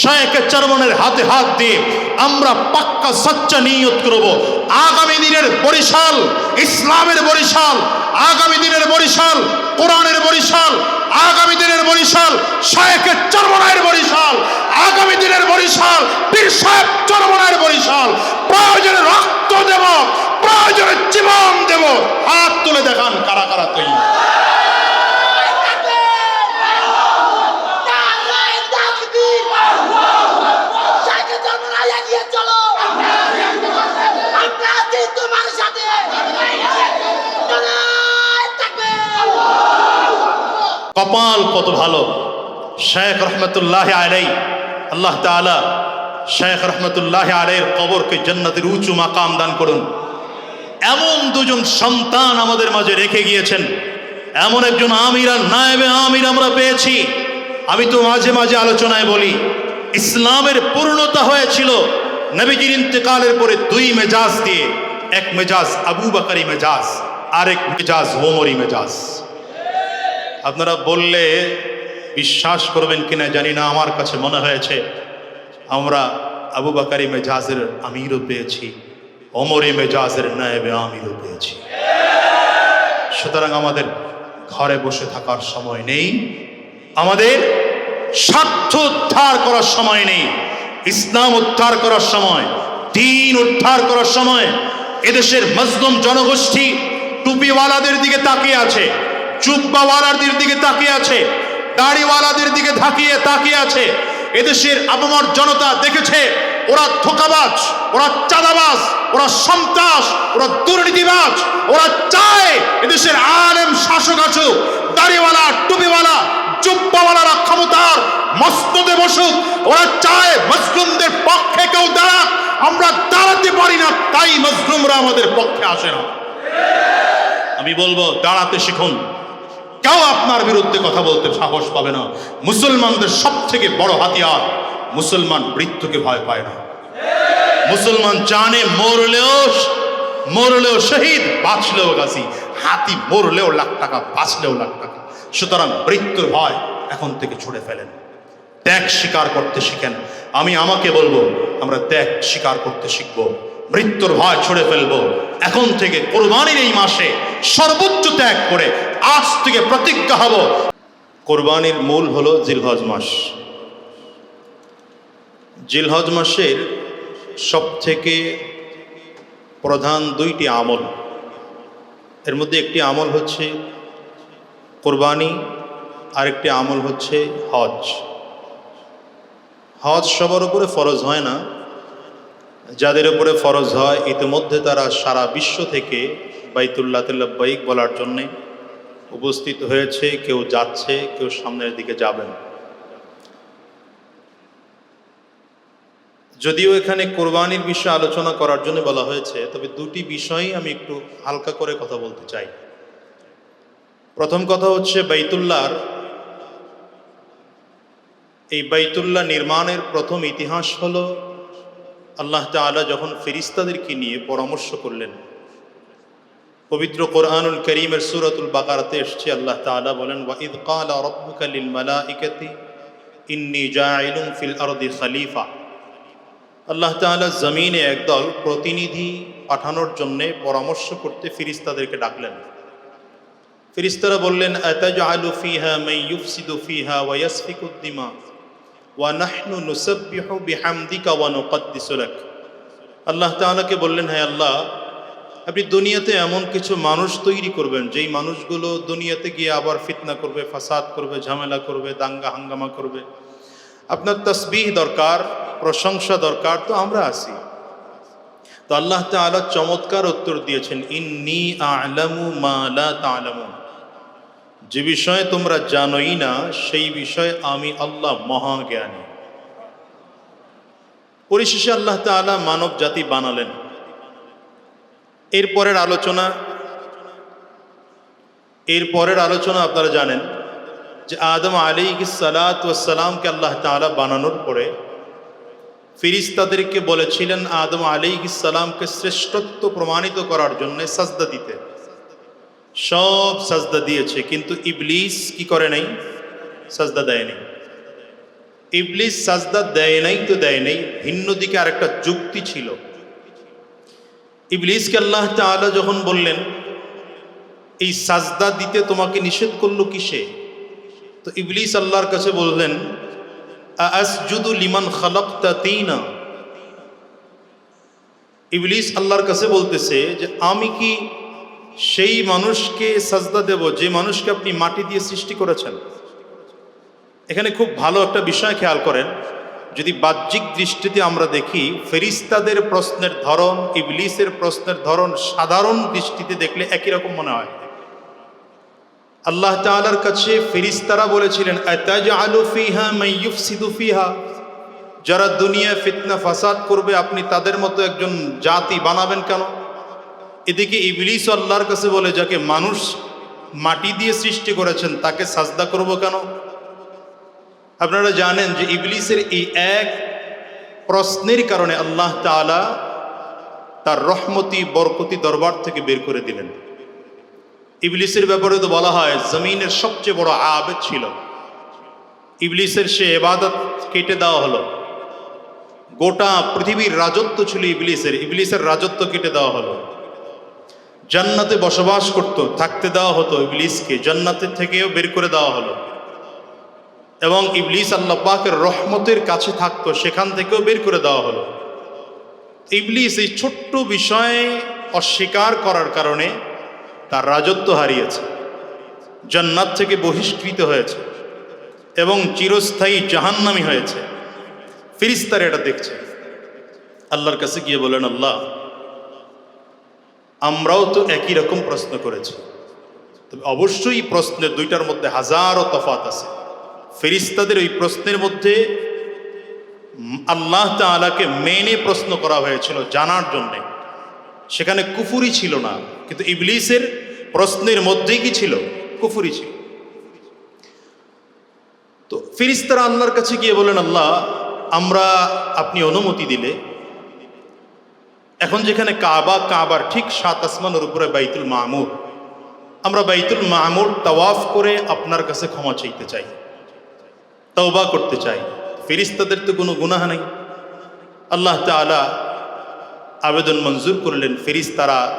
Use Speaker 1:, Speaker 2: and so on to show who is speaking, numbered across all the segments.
Speaker 1: শায়েকে চরমনের হাতে হাত দিয়ে আমরা পাক্কা সচ্চা নিয়ত করব। আগামী দিনের বরিশাল, ইসলামের বরিশাল, আগামী দিনের বরিশাল, কোরআনের বরিশাল, আগামী দিনের বরিশাল, শায়েকে চরমনায়ের বরিশাল, আগামী দিনের বরিশাল, পীর সাহেব চরমনায়ের বরিশাল, প্রয়োজনে রক্ত দেব, প্রয়োজনে জীবন দেব। হাত তুলে দেখান কারা কারা তুই কপাল কত ভালো। শেখ রহমতুল্লাহ আলাই আল্লাহ তাআলা শেখ রহমতুল্লাহ আলাইয়ের কবরকে জান্নাতের উঁচু মাকাম দান করুন। এমন দুজন সন্তান আমাদের মাঝে রেখে গিয়েছেন। এমন একজন আমির নায়েবে আমির আমরা পেয়েছি। আমি তো মাঝে মাঝে আলোচনায় বলি, ইসলামের পূর্ণতা হয়েছিল নবীজির ইন্তেকালের পরে দুই মেজাজ দিয়ে, এক মেজাজ আবু বাকারি মেজাজ, আরেক মেজাজ ওমরি মেজাজ। আপনারা বললে বিশ্বাস করবেন কিনা জানি না, আমার কাছে মনে হয়েছে, আমরা আবু বাকারি মেজাজের আমিরও পেয়েছি অমরি মেজাজের নায়েবে আমিরও পেয়েছি। সুতরাং আমাদের ঘরে বসে থাকার সময় নেই, আমাদের স্বার্থ উদ্ধার করার সময় নেই, ইসলাম উদ্ধার করার সময়, দিন উদ্ধার করার সময়, এদেশের মজলুম জনগোষ্ঠী টুপিওয়ালাদের দিকে তাকিয়ে আছে। জুব্বাওয়ালাদের দিকে তাকিয়ে আছে, দাড়িওয়ালাদের দিকে তাকিয়ে তাকিয়ে আছে। এদেশের আবমার জনতা দেখেছে, ওরা ধোকাবাজ, ওরা চাঁদাবাজ, ওরা সন্ত্রাস, ওরা দুর্নীতিবাজ, ওরা চায় এদেশের আলেম শাসক আসুক, দাড়িওয়ালা, টুপিওয়ালা, জুব্বাওয়ালারা ক্ষমতার মস্তদে বসুক, ওরা চায় মজলুমদের পক্ষে কেউ দাঁড়াক, আমরা দাঁড়াতে পারি না, তাই মজলুমরা আমাদের পক্ষে আসে না। আমি বলব, দাঁড়াতে শিখুন। কেউ আপনার বিরুদ্ধে কথা বলতে সাহস পাবে না। মুসলমানদের সব থেকে বড় হাতিয়ার, মুসলমান বৃত্তকে ভয় পায় না। মুসলমান জানে মরলেও মরলেও শহীদ, বাঁচলেও গাছি হাতি মরলেও লাখ টাকা, বাঁচলেও লাখ টাকা। সুতরাং মৃত্যুর ভয় এখন থেকে ছুড়ে ফেলেন। ত্যাগ স্বীকার করতে শিখেন। আমি আমাকে বলব, আমরা ত্যাগ স্বীকার করতে শিখব। মৃত্যুর ভয় ছুড়ে ফেলব। এখন থেকে কোরবানির এই মাসে সর্বোচ্চ ত্যাগ করে আজ থেকে প্রতিজ্ঞা হব। কোরবানির মূল হলো জিলহজ মাস। জিলহজ মাসের সব থেকে প্রধান দুইটি আমল। এর মধ্যে একটি আমল হচ্ছে কোরবানি, আরেকটি আমল হচ্ছে হজ। হজ সবার উপরে ফরজ হয় না। যাদের উপরে ফরজ হয়, ইতিমধ্যে তারা সারা বিশ্ব থেকে বাইতুল্লাহ বাইক বলার জন্যে উপস্থিত হয়েছে, কেউ যাচ্ছে, কেউ সামনের দিকে যাবেন। যদিও এখানে কোরবানির বিষয়ে আলোচনা করার জন্য বলা হয়েছে, তবে দুটি বিষয়ই আমি একটু হালকা করে কথা বলতে চাই। প্রথম কথা হচ্ছে বাইতুল্লাহর, এই বাইতুল্লাহ নির্মাণের প্রথম ইতিহাস হলো, আল্লাহ তালা যখন ফেরিস্তাদেরকে নিয়ে পরামর্শ করলেন পবিত্র কোরআনুল করিমের সুরতুল বাকারাতে এসছে, আল্লাহ তালা বলেন ওয়াঈদ কালা রব্বুকা লিল মালাইকাতি, ইন্নি জাইলুম ফিল আরদি খলিফা। আল্লাহ তাআলা জমিনে একদল প্রতিনিধি পাঠানোর জন্যে পরামর্শ করতে ফিরিস্তাদেরকে ডাকলেন। ফিরিস্তারা বললেন, আতাজআলু ফিহা মান ইউফসিদু ফিহা ওয়া ইয়াসফিকু দিমা, ওয়া নাহনু নুসাব্বিহু বিহামদিকা ওয়া নুকদ্দিসু লাক। আল্লাহ তাআলাকে বললেন, হে আল্লাহ আপনি দুনিয়াতে এমন কিছু মানুষ তৈরি করবেন, যেই মানুষগুলো দুনিয়াতে গিয়ে আবার ফিতনা করবে, ফাসাদ করবে, ঝামেলা করবে, দাঙ্গা হাঙ্গামা করবে। আপনার তসবিহ দরকার, প্রশংসা দরকার, তো আমরা আছি। তো আল্লাহ তাআলা চমৎকার উত্তর দিয়েছেন, ইন্নি আলামু মা লা তা'লামুন। যে বিষয়ে তোমরা জানোই না, সেই বিষয়ে আমি আল্লাহ মহাজ্ঞানী। পরিশেষে আল্লাহ তাআলা মানব জাতি বানালেন। এরপরের আলোচনা এরপরের আলোচনা আপনারা জানেন যে আদম আলী সালাতামকে আল্লাহ তাআলা বানানোর পরে ফিরিস্তাদেরকে বলেছিলেন আদম আলী সালামকে শ্রেষ্ঠত্ব প্রমাণিত করার জন্য সাজদা দিতে। সব সাজদা দিয়েছে, কিন্তু ইবলিস কি করে নাই? সাজদা দেয়নি ইবলিস সাজদা দেয় নাই তো দেয় নাই। ভিন্ন দিকে আরেকটা যুক্তি ছিল। ইবলিসকে আল্লাহ তাআলা যখন বললেন, এই সাজদা দিতে তোমাকে নিষেধ করল কিসে? তো ইবলিস আল্লাহর কাছে বললেন লিমান খালাকতা তিনা। ইবলিস আল্লাহর কাছে বলতেছে যে, আমি কি সেই মানুষকে সাজদা দেব, যে মানুষকে আপনি মাটি দিয়ে সৃষ্টি করেছেন? এখানে খুব ভালো একটা বিষয় খেয়াল করেন। যদি বাহ্যিক দৃষ্টিতে আমরা দেখি, ফেরিস্তাদের প্রশ্নের ধরন, ইবলিসের প্রশ্নের ধরন সাধারণ দৃষ্টিতে দেখলে একই রকম মনে হয়। আল্লাহ তাআলার কাছে ফেরিস্তারা বলেছিলেন যারা দুনিয়া ফিতনা, ফাসাদ করবে, আপনি তাদের মতো একজন জাতি বানাবেন কেন? এদিকে ইবলিস আল্লাহর কাছে বলে, যাকে মানুষ মাটি দিয়ে সৃষ্টি করেছেন, তাকে সাজদা করব কেন? আপনারা জানেন যে ইবলিসের এই এক প্রশ্নের কারণে আল্লাহ তাআলা তার রহমতি, বরকতি দরবার থেকে বের করে দিলেন। ইবলিসের ব্যাপারে তো বলা হয়, জমিনের সবচেয়ে বড় আবেদ ছিল। ইবলিসের সে এবাদত কেটে দেওয়া হলো। গোটা পৃথিবীর রাজত্ব ছিল ইবলিসের ইবলিসের রাজত্ব কেটে দেওয়া হলো। জান্নাতে বসবাস করত, থাকতে দেওয়া হতো ইবলিসকে জান্নাতের থেকেও বের করে দেওয়া হলো। এবং ইবলিস আল্লাহ রহমতের কাছে থাকতো, সেখান থেকেও বের করে দেওয়া হলো। ইবলিস এই ছোট্ট বিষয়ে অস্বীকার করার কারণে তার রাজত্ব হারিয়েছে, জান্নাত থেকে বহিষ্কৃত হয়েছে এবং চিরস্থায়ী জাহান্নামি হয়েছে। ফিরিস্তার এটা দেখছে। আল্লাহর কাছে গিয়ে বলেন আল্লাহ, আমরাও তো একই রকম প্রশ্ন করেছি। তবে অবশ্যই প্রশ্নের দুইটার মধ্যে হাজারো তফাত আছে। ফেরিস্তাদের ওই প্রশ্নের মধ্যে আল্লাহ তাআলাকে মেনে প্রশ্ন করা হয়েছিল জানার জন্যে। সেখানে কুফুরি ছিল না, কিন্তু ইবলিসের প্রশ্নের মধ্যেই কি ছিল? কুফুরি ছিল। তো ফিরিস্তারা আল্লাহর কাছে গিয়ে বলেন, আল্লাহ, আমরা আপনি অনুমতি দিলে, এখন যেখানে কাবা, কাবার ঠিক সাত আসমানের উপরে বাইতুল মামুর, আমরা বাইতুল মামুর তাওয়াফ করে আপনার কাছে ক্ষমা চাইতে চাই। তওবা করতে চাই। ফিরিস্তাদের তো কোনো গুনাহ নেই। আল্লাহ তাআলা আবেদন মঞ্জুর করলেন, ফেরিস্তারা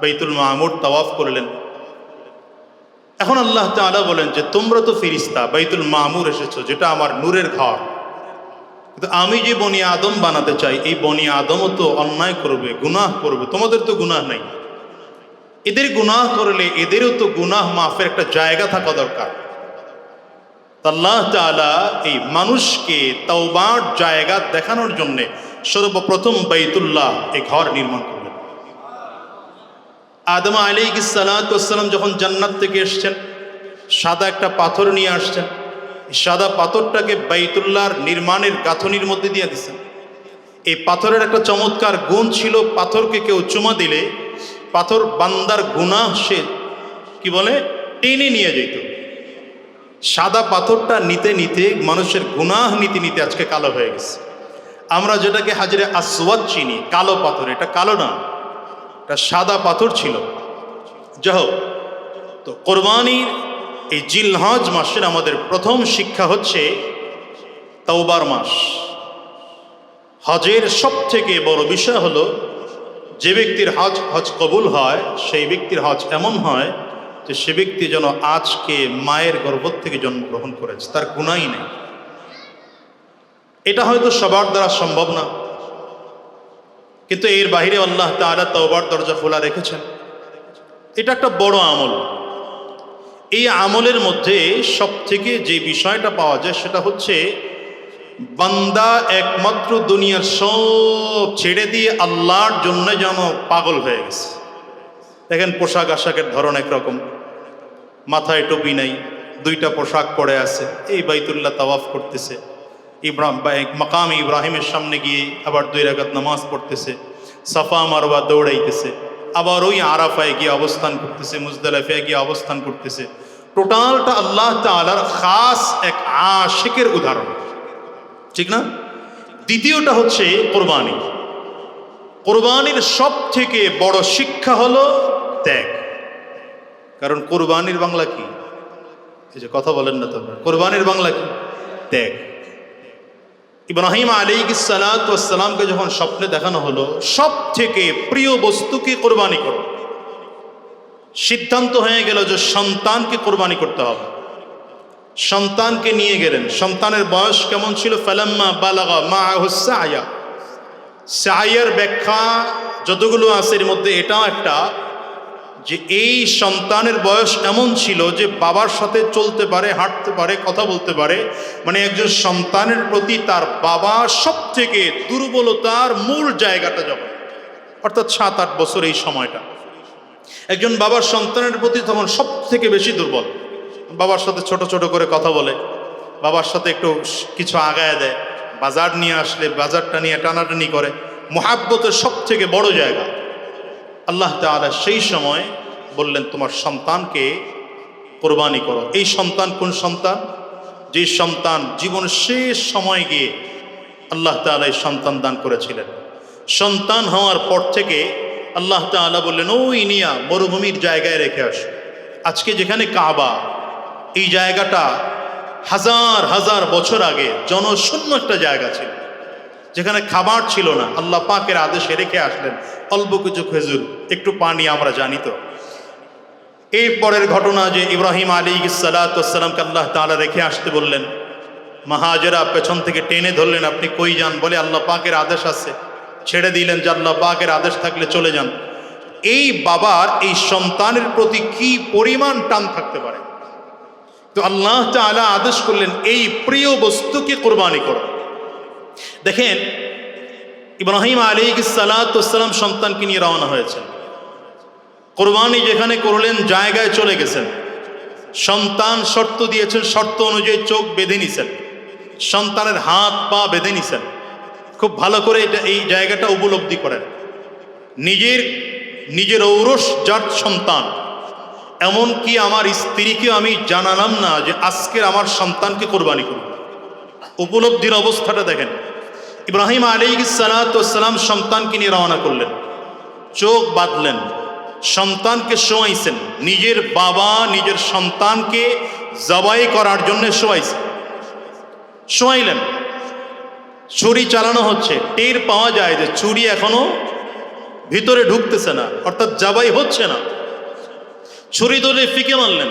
Speaker 1: বাইতুল মাহমুদ তাওয়াফ করলেন। এখন আল্লাহ তাআলা বলেন যে, তোমরা তো ফিরিস্তা, বাইতুল মামুর এসেছ, যেটা আমার নূরের ঘর। কিন্তু আমি যে বনি আদম বানাতে চাই, এই বনি আদমও তো অন্যায় করবে, গুনাহ করবে। তোমাদের তো গুনাহ নাই। এদের গুনাহ করলে এদেরও তো গুনাহ মাফের একটা জায়গা থাকা দরকার। আল্লাহ তাআলা এই মানুষকে তওবার জায়গা দেখানোর জন্যে সর্বপ্রথম বাইতুল্লাহ এই ঘর নির্মাণ করলেন। আদম আলী সালাম যখন জান্নাত থেকে এসছেন, সাদা একটা পাথর নিয়ে আসছেন সাদা পাথরটাকে বাইতুল্লাহর নির্মাণের গাঁথনির মধ্যে দিয়ে দিচ্ছেন এই পাথরের একটা চমৎকার গুণ ছিল, পাথরকে কেউ চুমা দিলে পাথর বান্দার গুনাহ সে কি বলে, টেনে নিয়ে যেত সাদা পাথরটা নিতে নিতে মানুষের গুনাহ নিতে নিতে আজকে কালো হয়ে গেছে। আমরা যেটাকে হাজিরে আসওয়াদ চিনি, কালো পাথর, এটা কালো না, এটা সাদা পাথর ছিল। যাই হোক, তো কোরবানির এই জিলহজ মাসের আমাদের প্রথম শিক্ষা হচ্ছে তওবার মাস। হজের সব থেকে বড় বিষয় হলো, যে ব্যক্তির হজ হজ কবুল হয়, সেই ব্যক্তির হজ এমন হয় যে সে ব্যক্তি যেন আজকে মায়ের গর্ভ থেকে জন্মগ্রহণ করেছে, তার গুণাই নেই। এটা হয়তো সবার দ্বারা সম্ভব না। কিন্তু এর বাইরে আল্লাহ তাআলা তওবার দরজা খোলা রেখেছেন। এটা একটা বড় আমল। এই আমলের মধ্যে সব থেকে যে বিষয়টা পাওয়া যায় সেটা হচ্ছে, বান্দা একমাত্র দুনিয়ার সব ছেড়ে দিয়ে আল্লাহর জন্য যেন পাগল হয়ে গেছে। দেখেন পোশাক আশাকের ধরন একরকম। মাথায় টুপি নাই, দুইটা পোশাক পরে আছে। এই বাইতুল্লাহ তাওয়াফ করতেছে। ইব্রাহিম মাকাম ইব্রাহিমের সামনে গিয়ে আবার দুই রাকাত নামাজ পড়তেছে। সাফা, মারওয়া দৌড়াইতেছে। আবার ওই আরাফায় গিয়ে অবস্থান করতেছে, মুজদালাফায় গিয়ে অবস্থান করতেছে। টোটালটা আল্লাহ তাআলার খাস এক আশিকের উদাহরণ। ঠিক না? দ্বিতীয়টা হচ্ছে কোরবানি। কোরবানির সব থেকে বড় শিক্ষা হলো ত্যাগ। কারণ কোরবানির বাংলা কি? এই যে কথা বলেন না তোমরা কোরবানির বাংলা কি? ত্যাগ ইব্রাহিম আলী সালাতামকে যখন স্বপ্নে দেখানো হলো সব থেকে প্রিয় বস্তুকে কোরবানি করো? সিদ্ধান্ত হয়ে গেল যে সন্তানকে কোরবানি করতে হবে। সন্তানকে নিয়ে গেলেন। সন্তানের বয়স কেমন ছিল? ফালাম্মা বালাগা মা হুসায়া সায়ার ব্যাখ্যা যতগুলো আছে, এর মধ্যে এটাও একটা। যে এই সন্তানের বয়স এমন ছিল যে বাবার সাথে চলতে পারে, হাঁটতে পারে, কথা বলতে পারে মানে একজন সন্তানের প্রতি তার বাবা সব থেকে দুর্বলতার মূল জায়গাটা যখন, অর্থাৎ সাত, আট বছর এই সময়টা। একজন বাবার সন্তানের প্রতি তখন সব থেকে বেশি দুর্বল। বাবার সাথে ছোট ছোট করে কথা বলে, বাবার সাথে একটু কিছু আগায় দেয়, বাজার নিয়ে আসলে, বাজারটা নিয়ে টানাটানি করে, মহাব্বতের সব থেকে বড় জায়গা। আল্লাহ তাআলা সেই সময় বললেন, তোমার সন্তানকে কোরবানি করো। এই সন্তান কোন সন্তান? যে সন্তান জীবনের শেষ সময় গিয়ে আল্লাহ তাআলা এই সন্তান দান করেছিলেন। সন্তান হওয়ার পর থেকে আল্লাহ তাআলা বললেন, ওই নিয়া মরুভূমির জায়গায় রেখে আসো। আজকে যেখানে কাবা, এই জায়গাটা হাজার হাজার বছর আগে জনশূন্য একটা জায়গা ছিল। যেখানে খাবার ছিল না, আল্লাহ পাকের আদেশে রেখে আসলেন। অল্প কিছু খেজুর, একটু পানি আমরা জানি তো। এই পরের ঘটনা যে ইব্রাহিম আলী সালাতামকে আল্লাহ তাআলা রেখে আসতে বললেন, মাহাজেরা, পেছন থেকে টেনে ধরলেন, আপনি কই যান? বলে আল্লাহ পাকের আদেশ আছে। ছেড়ে দিলেন যে আল্লাহ পাকের আদেশ থাকলে চলে যান। এই বাবার, এই সন্তানের প্রতি কি পরিমাণ টান থাকতে পারে? তো আল্লাহ তাআলা আদেশ করলেন, এই প্রিয় বস্তুকে কোরবানি করো। দেখেন ইব্রাহিম আলী সালাতাম সন্তানকে নিয়ে রওনা হয়েছেন। কোরবানি যেখানে করলেন, জায়গায় চলে গেছেন। সন্তান শর্ত দিয়েছেন, শর্ত অনুযায়ী চোখ বেঁধে নিছেন। সন্তানের হাত পা বেঁধে নিছেন। খুব ভালো করে এটা, এই জায়গাটা উপলব্ধি করেন। নিজের নিজের ঔরস যার সন্তান। এমনকি আমার স্ত্রীকে আমি জানালাম না যে আজকের আমার সন্তানকে কোরবানি করব? উপলব্ধির অবস্থাটা দেখেন। ইব্রাহিম আলী সালাতাম সন্তানকে নিয়ে রওনা করলেন। চোখ বাঁধলেন। সন্তানকে শোয়াইছেন। নিজের বাবা, নিজের সন্তানকে জবাই করার জন্য শোয়াইছেন। শোয়াইলেন। ছুরি চালানো হচ্ছে। টের পাওয়া যায় যে ছুরি এখনও ভিতরে ঢুকতেছে না, অর্থাৎ জবাই হচ্ছে না। ছুরি ধরে ফিকে মারলেন।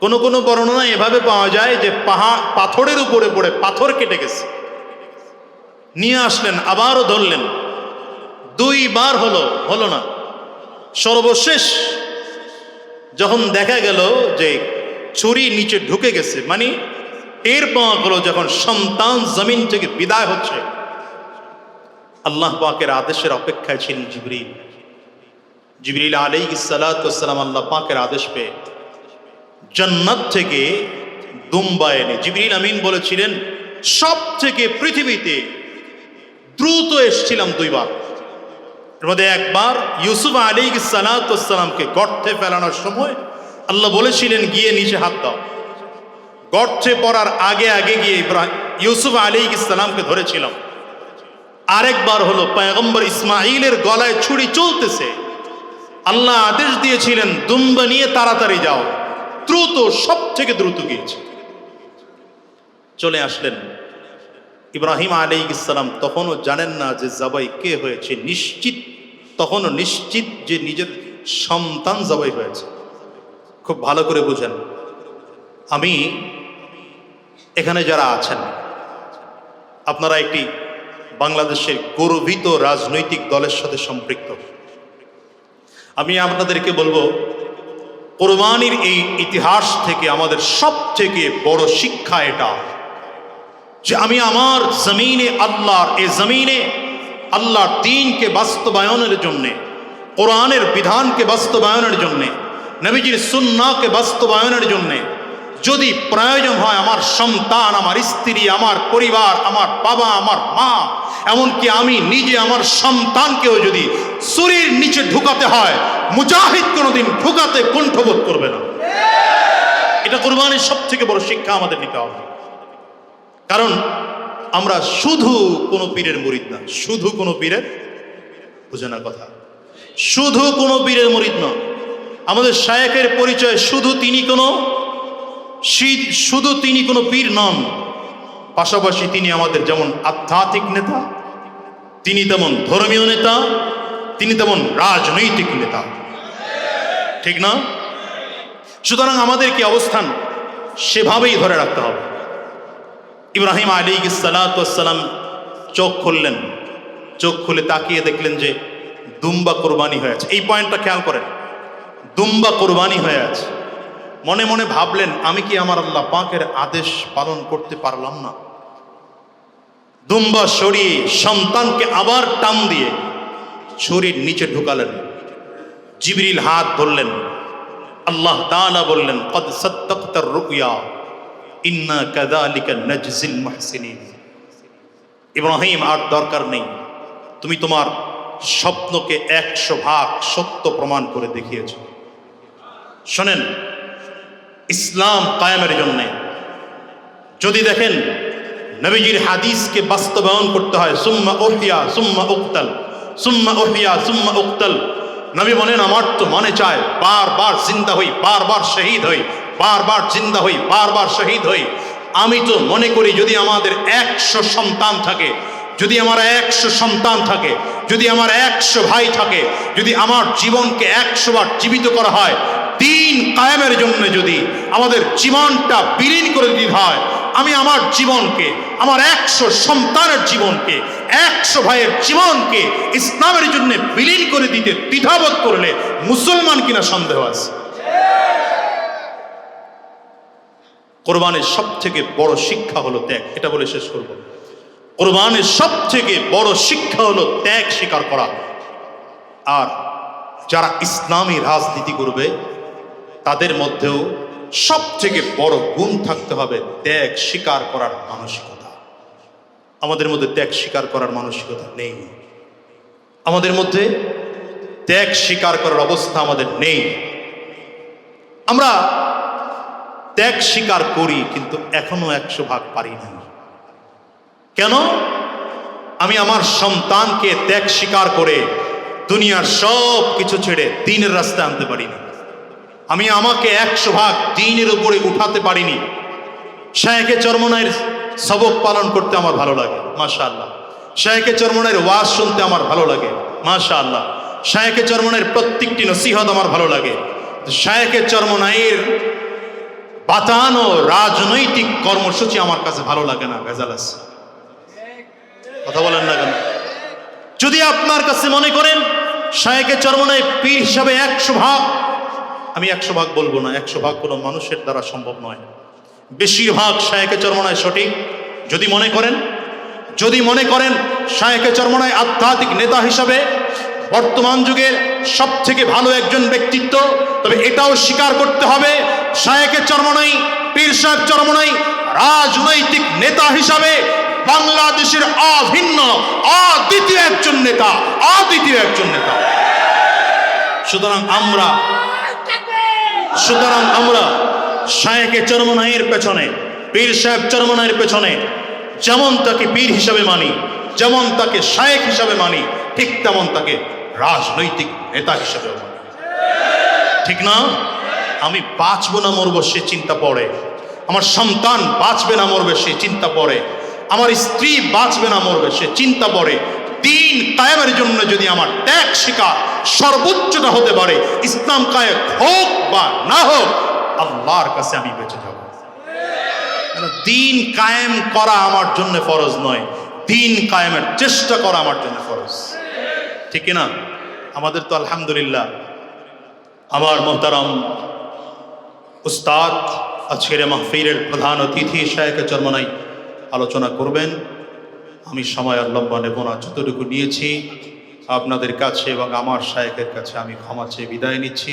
Speaker 1: কোনো কোনো বর্ণনা এভাবে পাওয়া যায় যে পাহাড় পাথরের উপরে পড়ে পাথর কেটে গেছে। নিয়ে আসলেন, আবারও ধরলেন। দুইবার হলো হলো না। সর্বশেষ যখন দেখা গেল যে ছুরি নিচে ঢুকে গেছে মানে টের পাওয়া গেল যখন সন্তান জমিন থেকে বিদায় হচ্ছে। আল্লাহ পাকের আদেশের অপেক্ষায় ছিলেন জিবরিল। জিবরিল আলী সালাতাম আল্লাহ পাকের আদেশ পেয়ে জান্নাত থেকে দুম্বা এনে জিবরিল আমিন বলেছিলেন সব থেকে পৃথিবীতে দ্রুত এসছিলাম দুইবার। এর মধ্যে একবার ইউসুফ আলী সালাতামকে গর্তে ফেলানোর সময় আল্লাহ বলেছিলেন, গিয়ে নিচে হাত দাও। গর্তে পড়ার আগে আগে গিয়ে ইব্রাহিম ইউসুফ আলী ইসলামকে ধরেছিলাম। আরেকবার হলো পয়গম্বর ইসমাইলের গলায় ছুরি চলতেছে। আল্লাহ আদেশ দিয়েছিলেন, দুম্বা নিয়ে তাড়াতাড়ি যাও। দ্রুত সব থেকে দ্রুত গিয়েছে। চলে আসলেন ইব্রাহিম আলী ইসলাম তখনও জানেন না যে জবাই কে হয়েছে। নিশ্চিত, তখনও নিশ্চিত যে নিজের সন্তান জবাই হয়েছে। খুব ভালো করে বুঝেন। আমি এখানে যারা আছেন, আপনারা একটি বাংলাদেশের গর্বিত রাজনৈতিক দলের সাথে সম্পৃক্ত। আমি আপনাদেরকে বলব, কোরবানির এই ইতিহাস থেকে আমাদের সব থেকে বড় শিক্ষা এটা। যে আমি আমার জমিনে আল্লাহর এ জমিনে আল্লাহর দিনকে বাস্তবায়নের জন্যে, কোরআনের বিধানকে বাস্তবায়নের জন্যে, নবীজির সুন্নাকে বাস্তবায়নের জন্যে যদি প্রয়োজন হয় আমার সন্তান, আমার স্ত্রী, আমার পরিবার, আমার বাবা, আমার মা, এমনকি আমি নিজে আমার সন্তানকেও যদি শরীর নিচে ঢুকাতে হয়, মুজাহিদ কোনোদিন ঢুকাতে কণ্ঠবোধ করবে না। এটা কোরবানির সব থেকে বড় শিক্ষা আমাদের নিতে হবে। কারণ আমরা শুধু কোনো পীরের মরিদ না, শুধু কোনো পীরের বুঝে না কথা। শুধু কোনো পীরের মরিদ না, আমাদের শায়েকের পরিচয় শুধু তিনি কোনো শুধু তিনি কোনো পীর নন, পাশাপাশি তিনি আমাদের যেমন আধ্যাত্মিক নেতা, তিনি তেমন ধর্মীয় নেতা, তিনি তেমন রাজনৈতিক নেতা। ঠিক না? সুতরাং আমাদের কি অবস্থান? সেভাবেই ধরে রাখতে হবে। ইব্রাহিম আলী সালাতাম চোখ খুললেন। চোখ খুলে তাকিয়ে দেখলেন যে দুম্বা কোরবানি হয়ে আছে। এই পয়েন্টটা খেয়াল করেন। দুম্বা কোরবানি হয়ে আছে। মনে মনে ভাবলেন, আমি কি আমার আল্লাহ পাকের আদেশ পালন করতে পারলাম না? দুম্বা সরিয়ে সন্তানকে আবার টান দিয়ে ছুরির নিচে ঢুকালেন। জিবরিল হাত ধরলেন। আল্লাহ তাআলা বললেন, কদ সদ্দাক্তার রুকয়া ইন্না ইব্রাহিম, আর দরকার নেই। তুমি তোমার স্বপ্নকে একশো ভাগ সত্য প্রমাণ করে দেখিয়েছ। শোনেন, ইসলাম কায়েমের জন্যে যদি দেখেন, নবীজির হাদিসকে বাস্তবায়ন করতে হয়, সুম্মা ওহিয়া সুম্মা উক্তাল, সুম্মা ওহিয়া সুম্মা উক্তাল। নবী বলেন, আমার তো মনে চায়, বারবার জিন্দা হই, বারবার শহীদ হই। বারবার জিন্দা হই, বারবার শহীদ হই। আমি তো মনে করি যদি আমাদের একশো সন্তান থাকে, যদি আমার একশো সন্তান থাকে, যদি আমার একশো ভাই থাকে, যদি আমার জীবনকে একশো বার জীবিত করা হয়, দিন কায়েমের জন্য যদি আমাদের জীবনটা বিলীন করে দিতে হয়, আমি আমার জীবনকে, আমার একশো সন্তানের জীবনকে, একশো ভাইয়ের জীবনকে ইসলামের জন্য বিলীন করে দিতে দ্বিধাবোধ করলে মুসলমান কিনা সন্দেহ আছে। কোরবানের সব থেকে বড় শিক্ষা হলো ত্যাগ। এটা বলে শেষ করব। কোরবানের সব থেকে বড় শিক্ষা হলো ত্যাগ স্বীকার করা। আর যারা ইসলামী রাজনীতি করবে, তাদের মধ্যেও সব থেকে বড় গুণ থাকতে হবে ত্যাগ স্বীকার করার মানসিকতা। আমাদের মধ্যে ত্যাগ স্বীকার করার মানসিকতা নেই। আমাদের মধ্যে ত্যাগ স্বীকার করার অবস্থা আমাদের নেই। আমরা ত্যাগ স্বীকার করি, কিন্তু এখনও একশো ভাগ পারি না কেন? আমি আমার সন্তানকে ত্যাগ স্বীকার করে দুনিয়ার সব কিছু ছেড়ে দিনের রাস্তায় আনতে পারিনি। আমি আমাকে একশো ভাগ দিনের উপরে উঠাতে পারিনি। শাহেকে চরমনায়ের সবক পালন করতে আমার ভালো লাগে মাশা আল্লাহ শাহেকে চরমনায়ের ওয়াজ শুনতে আমার ভালো লাগে মাশা আল্লাহ শাহেকে চরমনায়ের প্রত্যেকটি নসিহত আমার ভালো লাগে। শাহেকে চরমনায়ের বাতানো রাজনৈতিক কর্মসূচি আমার কাছে ভালো লাগে না, ভেজাল আছে। কথা বলেন না কেন? যদি আপনার কাছে মনে করেন, শায়েকে চরমনায় পীর হিসাবে একশো ভাগ, আমি একশো ভাগ বলব না, একশো ভাগ কোনো মানুষের দ্বারা সম্ভব নয়। বেশিরভাগ শায়েকে চরমনায় সঠিক, যদি মনে করেন, যদি মনে করেন, শায়েকে চরমনায় আধ্যাত্মিক নেতা হিসাবে বর্তমান যুগের সব থেকে ভালো একজন ব্যক্তিত্ব। তবে এটাও স্বীকার করতে হবে, শায়েকে চরমনাই, পীর সাহেব চরমনাই, রাজনৈতিক নেতা হিসাবে বাংলাদেশের অভিন্ন, অদ্বিতীয় একজন নেতা, অদ্বিতীয় একজন নেতা। সুতরাং আমরা সুতরাং আমরা শায়েকে চরমনাইয়ের পেছনে, পীর সাহেব চরমনাইয়ের পেছনে যেমন তাকে পীর হিসাবে মানি, যেমন তাকে শায়েক হিসাবে মানি, ঠিক তেমন তাকে রাজনৈতিক নেতা হিসেবে ঠিক না? আমি বাঁচবো না, মরবো, সে চিন্তা পড়ে। আমার সন্তান বাঁচবে না, মরবে, সে চিন্তা পড়ে। আমার স্ত্রী বাঁচবে না, মরবে, সে চিন্তা পড়ে। দিন কায়েমের জন্য যদি আমার ত্যাগ শিকার সর্বোচ্চটা হতে পারে, ইসলাম কায়েম হোক বা না হোক, আল্লাহর কাছে আমি বেঁচে যাব। দিন কায়েম করা আমার জন্য ফরজ নয়। দিন কায়েমের চেষ্টা করা আমার জন্য ফরজ। ঠিক না আমাদের তো আলহামদুলিল্লাহ। আমার মোহতারাম উস্তাদ আজকের এ মাহফিলের প্রধান অতিথি শায়েকে চর্মনাই আলোচনা করবেন। আমি সময় আর লম্বা নেব না, যতটুকু নিয়েছি আপনাদের কাছে এবং আমার শায়েকের কাছে আমি ক্ষমা চেয়ে বিদায় নিচ্ছি।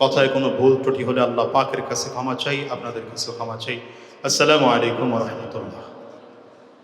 Speaker 1: কথায় কোনো ভুল ত্রুটি হলে আল্লাহ পাকের কাছে ক্ষমা চাই, আপনাদের কাছে ক্ষমা চাই। আসসালামু আলাইকুম রহমতুল্লাহ।